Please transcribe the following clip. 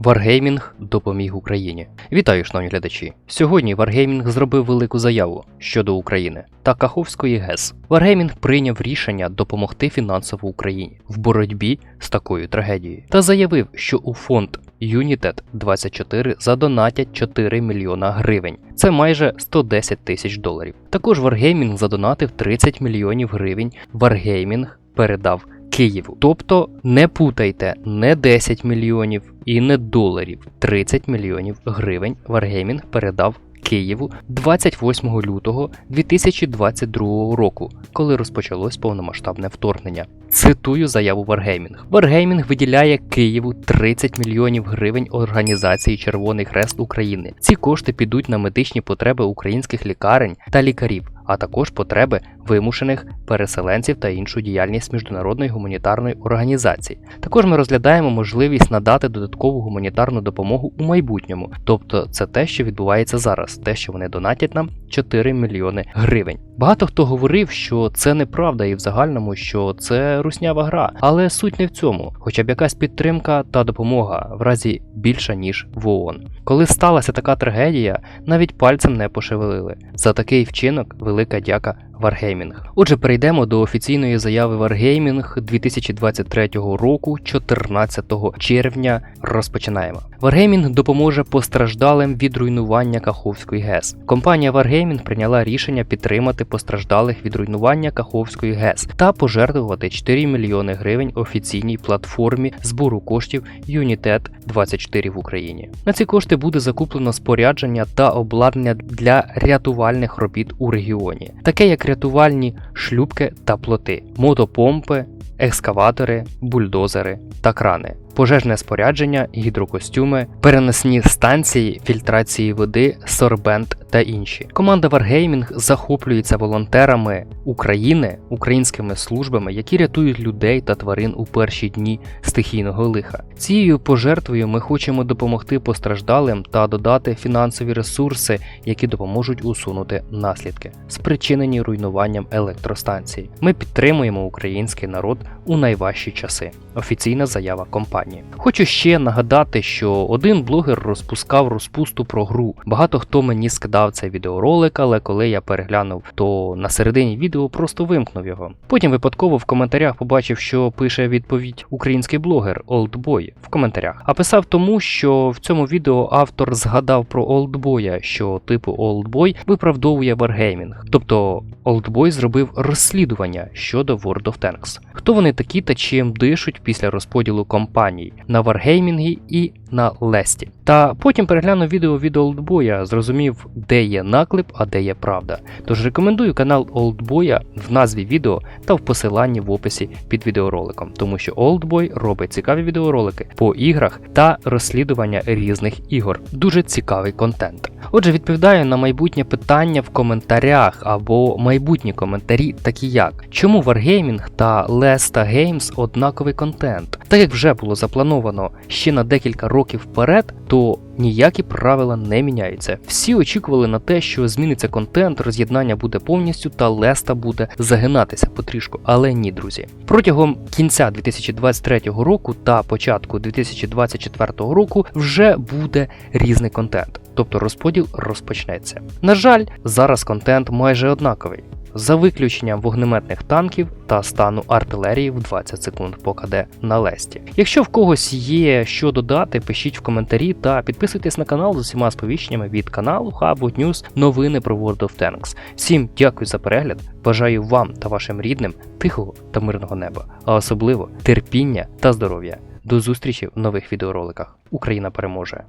Wargaming допоміг Україні. Вітаю, шановні глядачі. Сьогодні Wargaming зробив велику заяву щодо України та Каховської ГЕС. Wargaming прийняв рішення допомогти фінансово Україні в боротьбі з такою трагедією та заявив, що у фонд United 24 задонатять 4 мільйона гривень. Це майже 110 тисяч доларів. Також Wargaming задонатив 30 мільйонів гривень. Wargaming передав Києву. Тобто не путайте не 10 мільйонів і не доларів. 30 мільйонів гривень Wargaming передав Києву 28 лютого 2022 року, коли розпочалось повномасштабне вторгнення. Цитую заяву Wargaming. Wargaming виділяє Києву 30 мільйонів гривень організації Червоний Хрест України. Ці кошти підуть на медичні потреби українських лікарень та лікарів, а також потреби вимушених переселенців та іншу діяльність міжнародної гуманітарної організації. Також ми розглядаємо можливість надати додаткову гуманітарну допомогу у майбутньому, тобто це те, що відбувається зараз, те, що вони донатять нам 4 мільйони гривень. Багато хто говорив, що це неправда і в загальному, що це руснява гра, але суть не в цьому, хоча б якась підтримка та допомога в разі більша ніж в ООН. Коли сталася така трагедія, навіть пальцем не пошевелили. За такий вчинок велика дяка Wargaming. Отже, перейдемо до офіційної заяви Wargaming 2023 року, 14 червня. Розпочинаємо. Wargaming допоможе постраждалим від руйнування Каховської ГЕС. Компанія Wargaming прийняла рішення підтримати постраждалих від руйнування Каховської ГЕС та пожертвувати 4 мільйони гривень офіційній платформі збору коштів Юнітет 24 в Україні. На ці кошти буде закуплено спорядження та обладнання для рятувальних робіт у регіоні, таке як рятувальні шлюпки та плоти, мотопомпи, екскаватори, бульдозери та крани. Пожежне спорядження, гідрокостюми, переносні станції фільтрації води, сорбент та інші. Команда Wargaming захоплюється волонтерами України, українськими службами, які рятують людей та тварин у перші дні стихійного лиха. Цією пожертвою ми хочемо допомогти постраждалим та додати фінансові ресурси, які допоможуть усунути наслідки, спричинені руйнуванням електростанцій. Ми підтримуємо український народ у найважчі часи. Офіційна заява компанії. Хочу ще нагадати, що один блогер розпускав розпусту про гру. Багато хто мені скидав цей відеоролик, але коли я переглянув, то на середині відео просто вимкнув його. Потім випадково в коментарях побачив, що пише відповідь український блогер Oldboy в коментарях. А писав тому, що в цьому відео автор згадав про Олдбоя, що типу Oldboy виправдовує Wargaming. Тобто Oldboy зробив розслідування щодо World of Tanks. Хто вони такі та чим дишуть після розподілу компаній на Wargaming і на Лесті. Та потім переглянув відео від Олдбоя, зрозумів, де є наклеп, а де є правда. Тож рекомендую канал Олдбоя в назві відео та в посиланні в описі під відеороликом, тому що Олдбой робить цікаві відеоролики по іграх та розслідування різних ігор. Дуже цікавий контент. Отже, відповідаю на майбутнє питання в коментарях або майбутні коментарі, такі як чому Wargaming та Lesta Games однаковий контент. Так як вже було заплановано ще на декілька років вперед, то ніякі правила не міняються. Всі очікували на те, що зміниться контент, роз'єднання буде повністю та Леста буде загинатися потрішку, але ні, друзі. Протягом кінця 2023 року та початку 2024 року вже буде різний контент. Тобто розподіл розпочнеться. На жаль, зараз контент майже однаковий за виключенням вогнеметних танків та стану артилерії в 20 секунд по на лесті. Якщо в когось є що додати, пишіть в коментарі та підписуйтесь на канал з усіма сповіщеннями від каналу Hubwood News новини про World of Tanks. Всім дякую за перегляд. Бажаю вам та вашим рідним тихого та мирного неба, а особливо терпіння та здоров'я. До зустрічі в нових відеороликах. Україна переможе!